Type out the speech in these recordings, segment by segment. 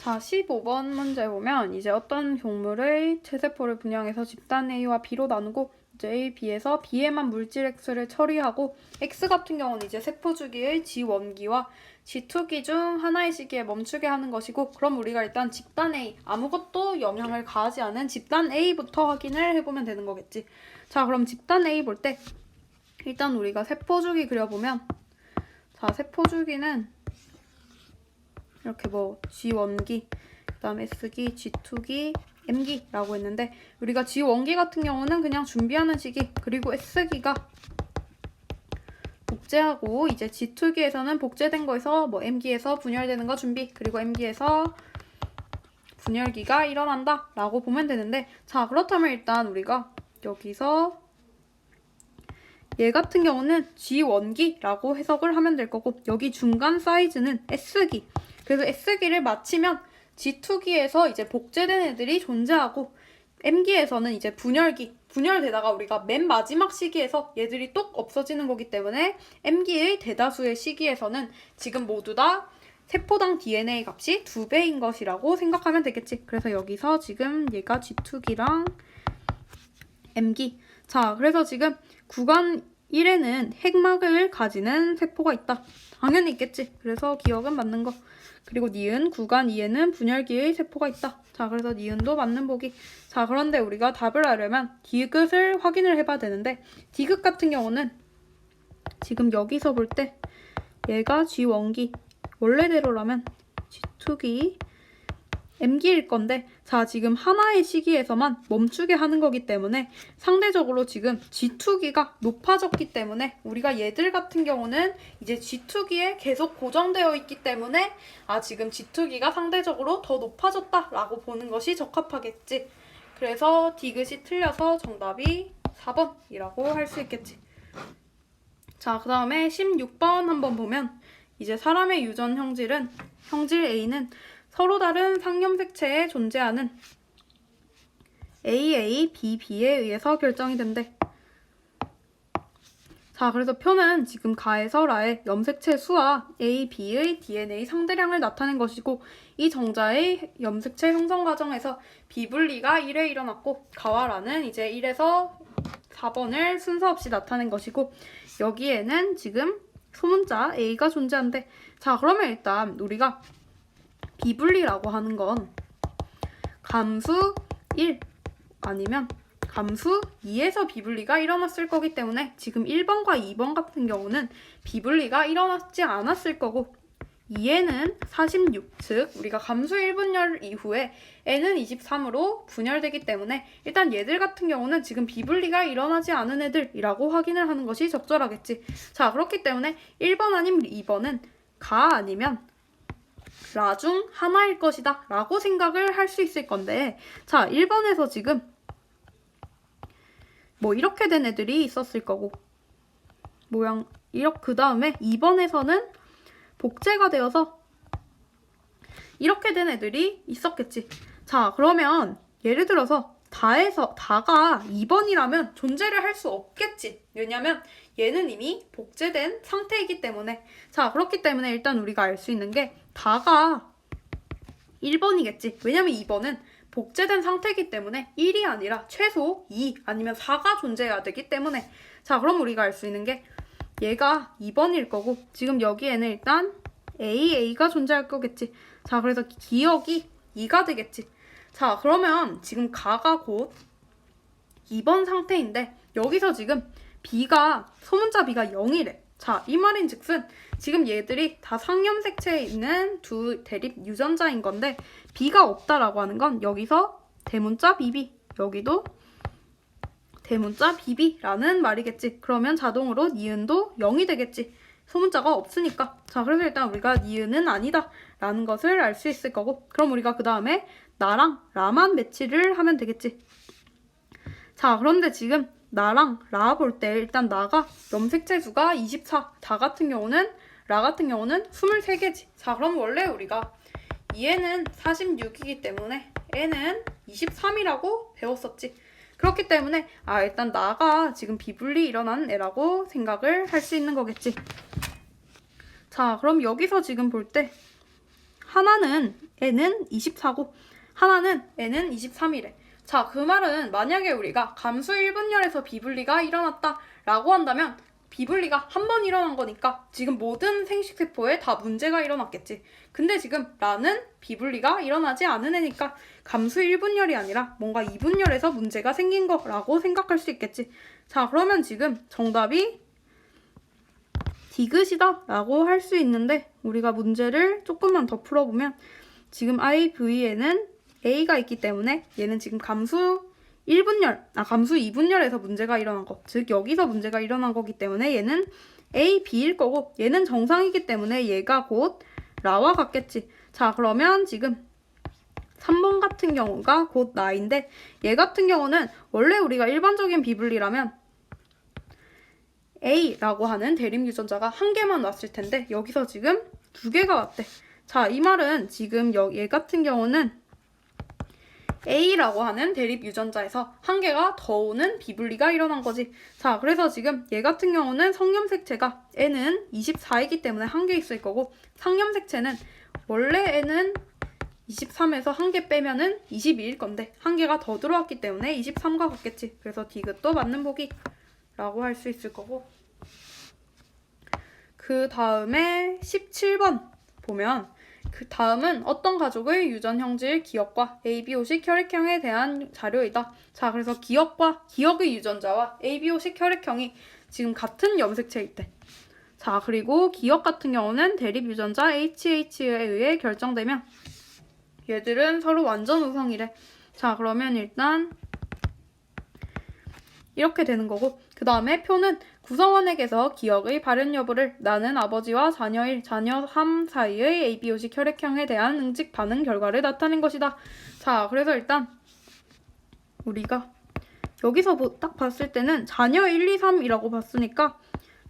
자, 15번 문제 보면 이제 어떤 종물의 체세포를 분양해서 집단 A와 B로 나누고 이제 A, B에서 B에만 물질 X를 처리하고 X 같은 경우는 이제 세포 주기의 G1기와 G2기 중 하나의 시기에 멈추게 하는 것이고 그럼 우리가 일단 집단 A 아무것도 영향을 가하지 않은 집단 A부터 확인을 해보면 되는 거겠지. 자, 그럼 집단 A 볼 때 일단 우리가 세포 주기 그려보면 자, 세포 주기는 이렇게 뭐 G1기, 그 다음 S기, G2기, M기라고 했는데 우리가 G1기 같은 경우는 그냥 준비하는 시기, 그리고 S기가 복제하고 이제 G2기에서는 복제된 거에서 뭐 M기에서 분열되는 거 준비, 그리고 M기에서 분열기가 일어난다 라고 보면 되는데 자 그렇다면 일단 우리가 여기서 얘 같은 경우는 G1기라고 해석을 하면 될 거고 여기 중간 사이즈는 S기 그래서 S기를 마치면 G2기에서 이제 복제된 애들이 존재하고 M기에서는 이제 분열기 분열되다가 우리가 맨 마지막 시기에서 얘들이 똑 없어지는 거기 때문에 M기의 대다수의 시기에서는 지금 모두 다 세포당 DNA 값이 두 배인 것이라고 생각하면 되겠지. 그래서 여기서 지금 얘가 G2기랑 M기. 자, 그래서 지금 구간 1에는 핵막을 가지는 세포가 있다. 당연히 있겠지. 그래서 기억은 맞는 거. 그리고 니은 구간 2에는 분열기의 세포가 있다. 자, 그래서 니은도 맞는 보기. 자, 그런데 우리가 답을 하려면 디귿을 확인을 해봐야 되는데 디귿 같은 경우는 지금 여기서 볼 때 얘가 G1기 원래대로라면 G2기 M기일 건데 자 지금 하나의 시기에서만 멈추게 하는 거기 때문에 상대적으로 지금 G2기가 높아졌기 때문에 우리가 얘들 같은 경우는 이제 G2기에 계속 고정되어 있기 때문에 아 지금 G2기가 상대적으로 더 높아졌다 라고 보는 것이 적합하겠지. 그래서 디귿이 틀려서 정답이 4번이라고 할 수 있겠지. 자, 그 다음에 16번 한번 보면 이제 사람의 유전 형질은 형질 A는 서로 다른 상염색체에 존재하는 AA, BB에 의해서 결정이 된대. 자, 그래서 표는 지금 가에서 라의 염색체 수와 A, B의 DNA 상대량을 나타낸 것이고 이 정자의 염색체 형성 과정에서 비분리가 1회 일어났고 가와 라는 이제 1에서 4번을 순서 없이 나타낸 것이고 여기에는 지금 소문자 A가 존재한대. 자, 그러면 일단 우리가 비분리라고 하는 건 감수 1 아니면 감수 2에서 비분리가 일어났을 거기 때문에 지금 1번과 2번 같은 경우는 비분리가 일어났지 않았을 거고 2에는 46, 즉 우리가 감수 1분열 이후에 n은 23으로 분열되기 때문에 일단 얘들 같은 경우는 지금 비분리가 일어나지 않은 애들이라고 확인을 하는 것이 적절하겠지. 자, 그렇기 때문에 1번 아니면 2번은 가 아니면 라 중 하나일 것이다 라고 생각을 할 수 있을 건데 자 1번에서 지금 뭐 이렇게 된 애들이 있었을 거고 모양 이렇게 그 다음에 2번에서는 복제가 되어서 이렇게 된 애들이 있었겠지. 자 그러면 예를 들어서 다에서 다가 2번이라면 존재를 할 수 없겠지. 왜냐면 얘는 이미 복제된 상태이기 때문에. 자 그렇기 때문에 일단 우리가 알 수 있는 게 다가 1번이겠지. 왜냐면 2번은 복제된 상태이기 때문에 1이 아니라 최소 2 아니면 4가 존재해야 되기 때문에 자 그럼 우리가 알 수 있는 게 얘가 2번일 거고 지금 여기에는 일단 A, A가 존재할 거겠지. 자 그래서 기억이 2가 되겠지. 자 그러면 지금 가가 곧 2번 상태인데 여기서 지금 B가 소문자 B가 0이래. 자, 이 말인 즉슨 지금 얘들이 다 상염색체에 있는 두 대립 유전자인 건데 B가 없다라고 하는 건 여기서 대문자 BB, 여기도 대문자 BB라는 말이겠지. 그러면 자동으로 니은도 0이 되겠지. 소문자가 없으니까. 자, 그래서 일단 우리가 니은은 아니다 라는 것을 알 수 있을 거고 그럼 우리가 그 다음에 나랑 라만 매치를 하면 되겠지. 자, 그런데 지금 나랑 라 볼 때 일단 나가 염색체 수가 24, 다 같은 경우는 라 같은 경우는 23개지. 자, 그럼 원래 우리가 얘는 46이기 때문에 애는 23이라고 배웠었지. 그렇기 때문에 아 일단 나가 지금 비분리 일어난 애라고 생각을 할 수 있는 거겠지. 자, 그럼 여기서 지금 볼 때 하나는 n은 24고 하나는 n은 23이래. 자, 그 말은 만약에 우리가 감수 1분열에서 비분리가 일어났다 라고 한다면 비분리가 한 번 일어난 거니까 지금 모든 생식세포에 다 문제가 일어났겠지. 근데 지금 라는 비분리가 일어나지 않은 애니까 감수 1분열이 아니라 뭔가 2분열에서 문제가 생긴 거라고 생각할 수 있겠지. 자, 그러면 지금 정답이 디귿이다 라고 할 수 있는데 우리가 문제를 조금만 더 풀어보면 지금 IV에는 A가 있기 때문에 얘는 지금 감수 1분열, 아 감수 2분열에서 문제가 일어난 거. 즉 여기서 문제가 일어난 거기 때문에 얘는 A, B일 거고 얘는 정상이기 때문에 얘가 곧 라와 같겠지. 자 그러면 지금 3번 같은 경우가 곧 나인데 얘 같은 경우는 원래 우리가 일반적인 비분리라면 A라고 하는 대립 유전자가 한 개만 왔을 텐데 여기서 지금 두 개가 왔대. 자, 이 말은 지금 여- 얘 같은 경우는 A라고 하는 대립 유전자에서 한 개가 더 오는 비분리가 일어난 거지. 자, 그래서 지금 얘 같은 경우는 성염색체가 N은 24이기 때문에 한 개 있을 거고 상염색체는 원래 N은 23에서 한 개 빼면은 22일 건데 한 개가 더 들어왔기 때문에 23과 같겠지. 그래서 디귿도 맞는 보기 라고 할 수 있을 거고. 그 다음에 17번 보면 그 다음은 어떤 가족의 유전 형질 기억과 ABO식 혈액형에 대한 자료이다. 자, 그래서 기억과 기억의 유전자와 ABO식 혈액형이 지금 같은 염색체일 때. 자, 그리고 기억 같은 경우는 대립 유전자 HH에 의해 결정되면 얘들은 서로 완전 우성이래. 자, 그러면 일단 이렇게 되는 거고 그 다음에 표는 구성원에게서 기억의 발현 여부를 나는 아버지와 자녀 1, 자녀 3 사이의 ABO식 혈액형에 대한 응직 반응 결과를 나타낸 것이다. 자, 그래서 일단 우리가 여기서 뭐딱 봤을 때는 자녀 1, 2, 3이라고 봤으니까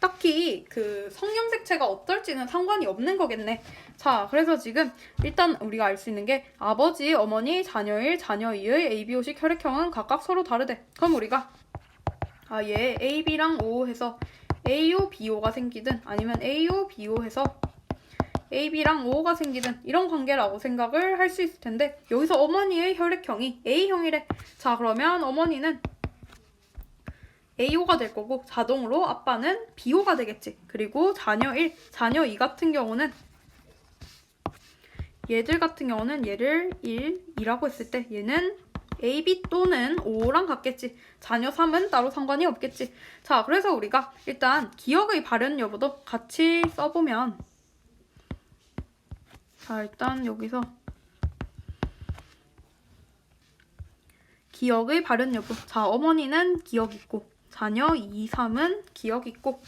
딱히 그 성염색체가 어떨지는 상관이 없는 거겠네. 자, 그래서 지금 일단 우리가 알 수 있는 게 아버지, 어머니, 자녀 1, 자녀 2의 ABO식 혈액형은 각각 서로 다르대. 그럼 우리가 아, 얘 AB랑 O 해서 AO, BO가 생기든 아니면 AO, BO 해서 AB랑 O가 생기든 이런 관계라고 생각을 할 수 있을 텐데 여기서 어머니의 혈액형이 A형이래. 자, 그러면 어머니는 AO가 될 거고 자동으로 아빠는 BO가 되겠지. 그리고 자녀 1, 자녀 2 같은 경우는 얘들 같은 경우는 얘를 1, 2라고 했을 때 얘는 AB 또는 5랑 같겠지. 자녀 3은 따로 상관이 없겠지. 자, 그래서 우리가 일단 기억의 발현 여부도 같이 써보면 자, 일단 여기서 기억의 발현 여부. 자, 어머니는 기억 있고 자녀 2, 3은 기억 있고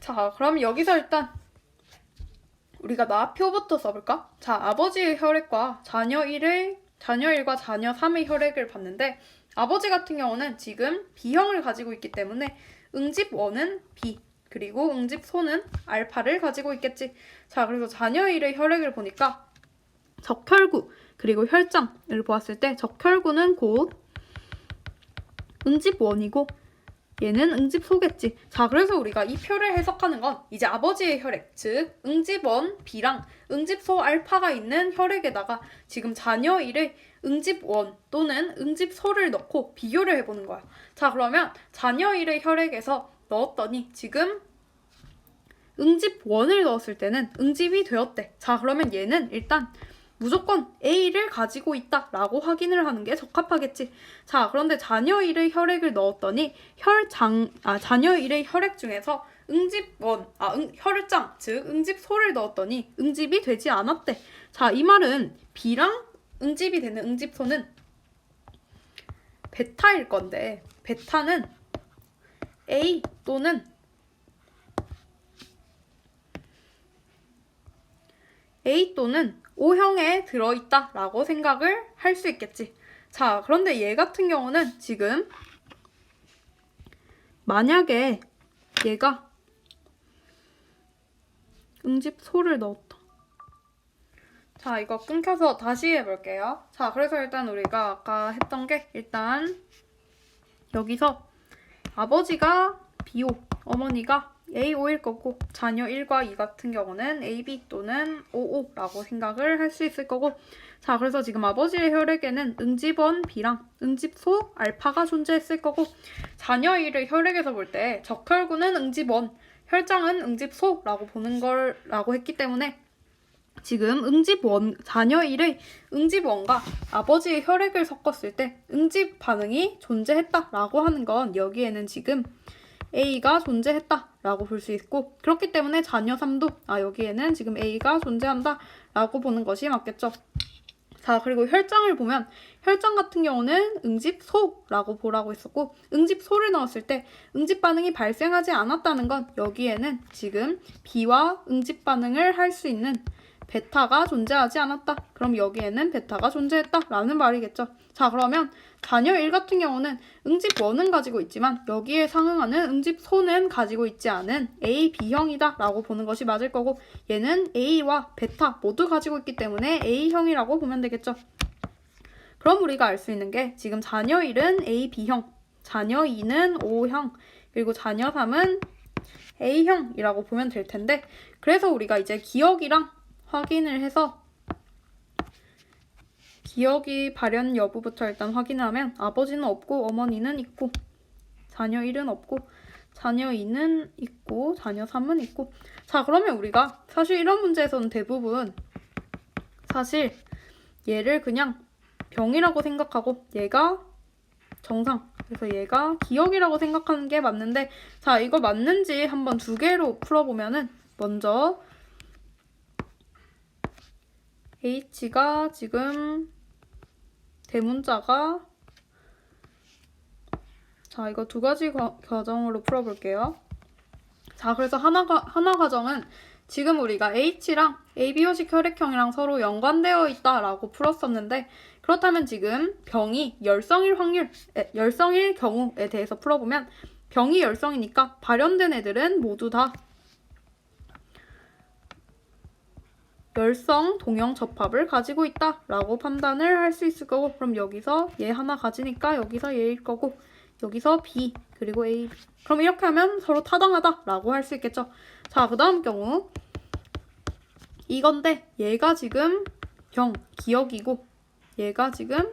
자, 그럼 여기서 일단 우리가 나표부터 써볼까? 자, 아버지의 혈액과 자녀 1의 자녀 1과 자녀 3의 혈액을 봤는데 아버지 같은 경우는 지금 B형을 가지고 있기 때문에 응집 1은 B 그리고 응집 소는 알파를 가지고 있겠지. 자, 그래서 자녀 1의 혈액을 보니까 적혈구 그리고 혈장을 보았을 때 적혈구는 곧 응집 1이고 얘는 응집 소겠지. 자, 그래서 우리가 이 표를 해석하는 건 이제 아버지의 혈액, 즉 응집원 B랑 응집소 알파가 있는 혈액에다가 지금 자녀 1의 응집원 또는 응집소를 넣고 비교를 해보는 거야. 자, 그러면 자녀 1의 혈액에서 넣었더니 지금 응집원을 넣었을 때는 응집이 되었대. 자, 그러면 얘는 일단 무조건 A를 가지고 있다 라고 확인을 하는 게 적합하겠지. 자, 그런데 자녀 1의 혈액을 넣었더니 혈장, 아, 자녀 1의 혈액 중에서 응집원, 아, 응, 혈장, 즉 응집소를 넣었더니 응집이 되지 않았대. 자, 이 말은 B랑 응집이 되는 응집소는 베타일 건데, 베타는 A 또는 A 또는 O형에 들어있다 라고 생각을 할 수 있겠지. 자, 그런데 얘 같은 경우는 지금 만약에 얘가 응집 소를 넣었다. 자, 이거 끊겨서 다시 해볼게요. 자, 그래서 일단 우리가 아까 했던 게 일단 여기서 아버지가 BO, 어머니가 A5일 거고 자녀 1과 2 같은 경우는 AB 또는 OO라고 생각을 할 수 있을 거고. 자 그래서 지금 아버지의 혈액에는 응집원 B랑 응집소 알파가 존재했을 거고. 자녀 1을 혈액에서 볼 때 적혈구는 응집원 혈장은 응집소라고 보는 걸라고 했기 때문에 지금 응집원 자녀 1의 응집원과 아버지의 혈액을 섞었을 때 응집 반응이 존재했다라고 하는 건 여기에는 지금 A가 존재했다 라고 볼 수 있고 그렇기 때문에 자녀 3도 아 여기에는 지금 A가 존재한다 라고 보는 것이 맞겠죠. 자 그리고 혈장을 보면 혈장 같은 경우는 응집소라고 보라고 했었고 응집소를 넣었을 때 응집 반응이 발생하지 않았다는 건 여기에는 지금 B와 응집 반응을 할 수 있는 베타가 존재하지 않았다. 그럼 여기에는 베타가 존재했다 라는 말이겠죠. 자 그러면 자녀 1 같은 경우는 응집원은 가지고 있지만 여기에 상응하는 응집 소는 가지고 있지 않은 A, B형이다 라고 보는 것이 맞을 거고 얘는 A와 베타 모두 가지고 있기 때문에 A형이라고 보면 되겠죠. 그럼 우리가 알 수 있는 게 지금 자녀 1은 A, B형, 자녀 2는 O형, 그리고 자녀 3은 A형이라고 보면 될 텐데 그래서 우리가 이제 기억이랑 확인을 해서 기억이 발현 여부부터 일단 확인을 하면 아버지는 없고 어머니는 있고 자녀 1은 없고 자녀 2는 있고 자녀 3은 있고. 자 그러면 우리가 사실 이런 문제에서는 대부분 사실 얘를 그냥 병이라고 생각하고 얘가 정상 그래서 얘가 기억이라고 생각하는 게 맞는데 자 이거 맞는지 한번 두 개로 풀어보면은 먼저 H가 지금 대문자가 자 이거 두 가지 과, 과정으로 풀어볼게요. 자 그래서 하나, 가, 하나 과정은 지금 우리가 H랑 AB형식 혈액형이랑 서로 연관되어 있다라고 풀었었는데 그렇다면 지금 병이 열성일 확률, 에, 열성일 경우에 대해서 풀어보면 병이 열성이니까 발현된 애들은 모두 다 열성 동형 접합을 가지고 있다 라고 판단을 할 수 있을 거고 그럼 여기서 얘 하나 가지니까 여기서 얘일 거고 여기서 B 그리고 A 그럼 이렇게 하면 서로 타당하다 라고 할 수 있겠죠. 자, 그 다음 경우 이건데 얘가 지금 병, 기억이고 얘가 지금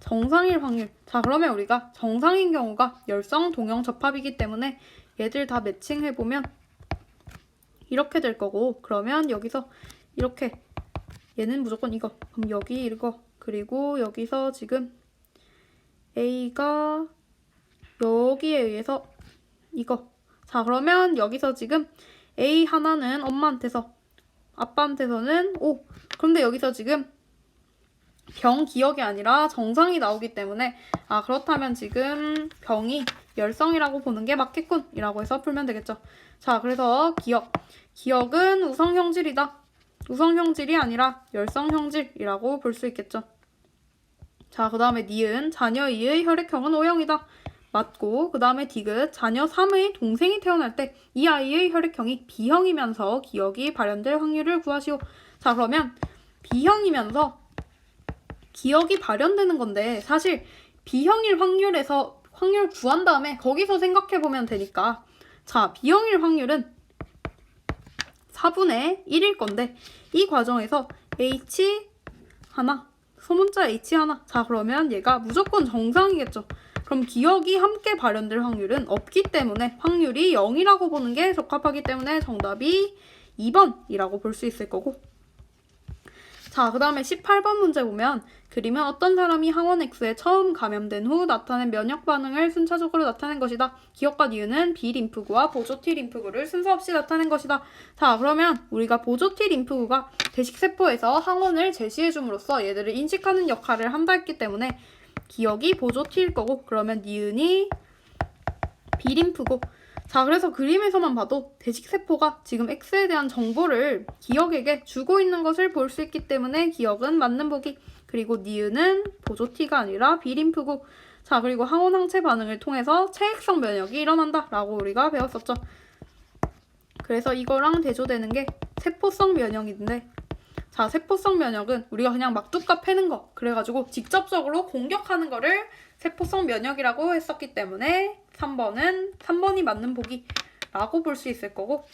정상일 확률. 자, 그러면 우리가 정상인 경우가 열성 동형 접합이기 때문에 얘들 다 매칭해보면 이렇게 될 거고 그러면 여기서 이렇게. 얘는 무조건 이거. 그럼 여기 이거 그리고 여기서 지금 A가 여기에 의해서 이거. 자 그러면 여기서 지금 A 하나는 엄마한테서 아빠한테서는 O. 그런데 여기서 지금 병 기억이 아니라 정상이 나오기 때문에 아 그렇다면 지금 병이 열성이라고 보는 게 맞겠군. 이라고 해서 풀면 되겠죠. 자 그래서 기억. 기억은 우성 형질이다 우성형질이 아니라 열성 형질이라고 볼 수 있겠죠. 자, 그 다음에 니은 자녀 2의 혈액형은 O형이다. 맞고 그 다음에 디귿 자녀 3의 동생이 태어날 때 이 아이의 혈액형이 B형이면서 기억이 발현될 확률을 구하시오. 자, 그러면 B형이면서 기억이 발현되는 건데 사실 B형일 확률에서 확률 구한 다음에 거기서 생각해 보면 되니까 자, B형일 확률은 4분의 1일 건데 이 과정에서 H 하나 소문자 H 하나. 자 그러면 얘가 무조건 정상이겠죠. 그럼 기억이 함께 발현될 확률은 없기 때문에 확률이 0이라고 보는 게 적합하기 때문에 정답이 2번이라고 볼 수 있을 거고 자, 그 다음에 18번 문제 보면 그림은 어떤 사람이 항원 X에 처음 감염된 후 나타낸 면역 반응을 순차적으로 나타낸 것이다. 기억과 이유는 B 림프구와 보조 T 림프구를 순서 없이 나타낸 것이다. 자, 그러면 우리가 보조 T 림프구가 대식세포에서 항원을 제시해 줌으로써 얘들을 인식하는 역할을 한다 했기 때문에 기억이 보조 T일 거고 그러면 니은이 B 림프구 자, 그래서 그림에서만 봐도 대식세포가 지금 X에 대한 정보를 기억에게 주고 있는 것을 볼 수 있기 때문에 기억은 맞는 보기. 그리고 니은은 보조 T가 아니라 비림프구. 자, 그리고 항원 항체 반응을 통해서 체액성 면역이 일어난다. 라고 우리가 배웠었죠. 그래서 이거랑 대조되는 게 세포성 면역인데 자, 세포성 면역은 우리가 그냥 막두값 패는 거. 그래가지고 직접적으로 공격하는 거를 세포성 면역이라고 했었기 때문에 3번은 3번이 맞는 보기라고 라고 볼 수 있을 거고.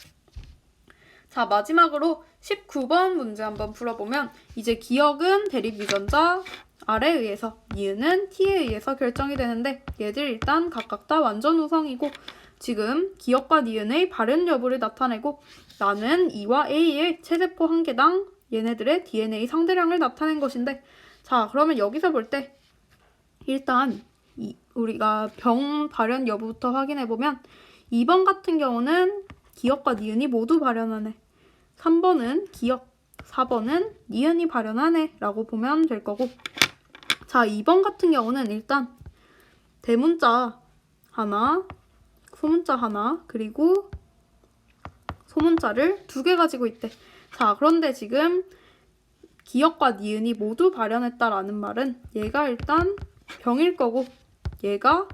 자 마지막으로 19번 문제 한번 풀어보면 이제 기억은 대립 유전자 R에 의해서 니은은 T에 의해서 결정이 되는데 얘들 일단 각각 다 완전 우성이고 지금 기억과 니은의 발현 여부를 나타내고 나는 E와 A의 체세포 한 개당 얘네들의 DNA 상대량을 나타낸 것인데 자 그러면 여기서 볼 때 일단 이, 우리가 병 발현 여부부터 확인해 보면 2번 같은 경우는 기억과 니은이 모두 발현하네. 3번은 기억 4번은 니은이 발현하네 라고 보면 될 거고. 자 2번 같은 경우는 일단 대문자 하나 소문자 하나 그리고 소문자를 두 개 가지고 있대. 자 그런데 지금 기억과 니은이 모두 발현했다라는 말은 얘가 일단 병일 거고 얘가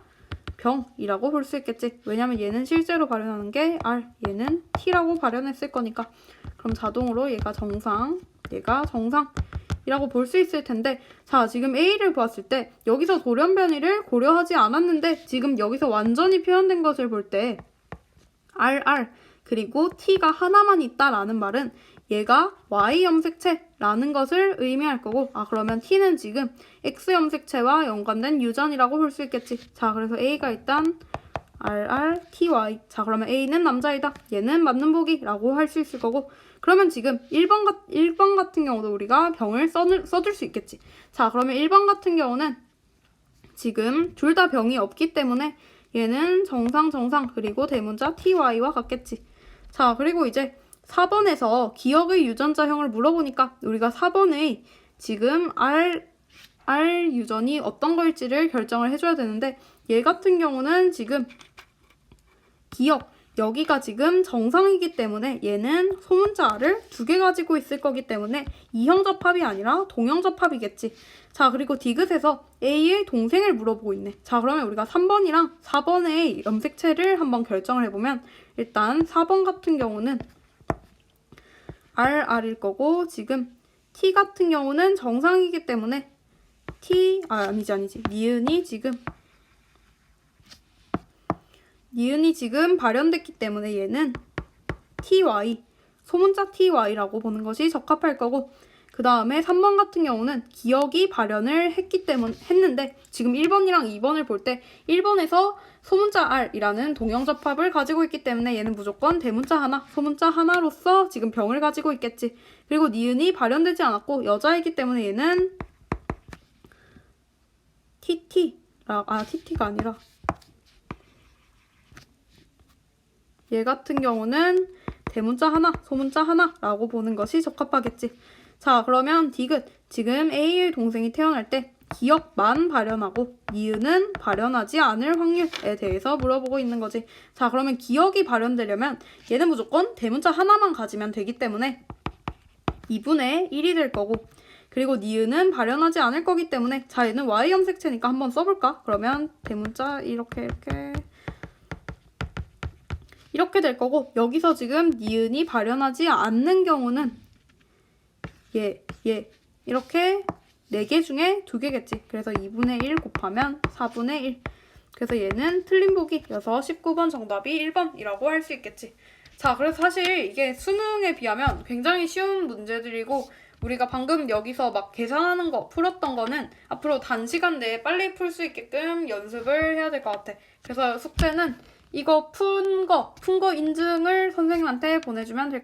병이라고 볼 수 있겠지. 왜냐면 얘는 실제로 발현하는 게 R, 얘는 T라고 발현했을 거니까. 그럼 자동으로 얘가 정상, 얘가 정상이라고 볼 수 있을 텐데, 자, 지금 A를 보았을 때, 여기서 돌연 변이를 고려하지 않았는데, 지금 여기서 완전히 표현된 것을 볼 때, RR, 그리고 T가 하나만 있다라는 말은 얘가 Y 염색체라는 것을 의미할 거고 아 그러면 T는 지금 X 염색체와 연관된 유전이라고 볼 수 있겠지. 자 그래서 A가 일단 RR, TY. 자 그러면 A는 남자이다. 얘는 맞는 보기라고 할 수 있을 거고 그러면 지금 1번, 가, 1번 같은 경우도 우리가 병을 써줄, 써줄 수 있겠지. 자 그러면 1번 같은 경우는 지금 둘 다 병이 없기 때문에 얘는 정상 정상 그리고 대문자 TY와 같겠지. 자 그리고 이제 4번에서 기억의 유전자형을 물어보니까 우리가 4번의 지금 R, R 유전이 어떤 걸지를 결정을 해줘야 되는데 얘 같은 경우는 지금 기억 여기가 지금 정상이기 때문에 얘는 소문자 R을 두개 가지고 있을 거기 때문에 이형접합이 아니라 동형접합이겠지. 자 그리고 디귿에서 A의 동생을 물어보고 있네. 자 그러면 우리가 3번이랑 4번의 염색체를 한번 결정을 해보면 일단 4번 같은 경우는 R, R일 거고 지금 T 같은 경우는 정상이기 때문에 T, 아 아니지 아니지. 니은이 지금 니은이 지금 발현됐기 때문에 얘는 TY 소문자 TY라고 보는 것이 적합할 거고 그 다음에 3번 같은 경우는 기억이 발현을 했기 때문 했는데 지금 1번이랑 2번을 볼 때 1번에서 소문자 R이라는 동형접합을 가지고 있기 때문에 얘는 무조건 대문자 하나, 소문자 하나로서 지금 병을 가지고 있겠지. 그리고 니은이 발현되지 않았고 여자이기 때문에 얘는 TT, 아 TT가 아니라 얘 같은 경우는 대문자 하나, 소문자 하나라고 보는 것이 적합하겠지. 자, 그러면 디귿. 지금 A의 동생이 태어날 때 기억만 발현하고 니은은 발현하지 않을 확률에 대해서 물어보고 있는 거지. 자, 그러면 기억이 발현되려면 얘는 무조건 대문자 하나만 가지면 되기 때문에 2분의 1이 될 거고 그리고 니은은 발현하지 않을 거기 때문에 자, 얘는 Y 염색체니까 한번 써볼까? 그러면 대문자 이렇게 이렇게 이렇게 될 거고 여기서 지금 니은이 발현하지 않는 경우는 얘, 얘 이렇게 4개 중에 2개겠지. 그래서 2분의 1 곱하면 4분의 1. 그래서 얘는 틀린 보기 여서 19번 정답이 1번이라고 할 수 있겠지. 자, 그래서 사실 이게 수능에 비하면 굉장히 쉬운 문제들이고 우리가 방금 여기서 막 계산하는 거 풀었던 거는 앞으로 단시간 내에 빨리 풀 수 있게끔 연습을 해야 될 것 같아. 그래서 숙제는 이거 푼 거, 푼 거 인증을 선생님한테 보내주면 될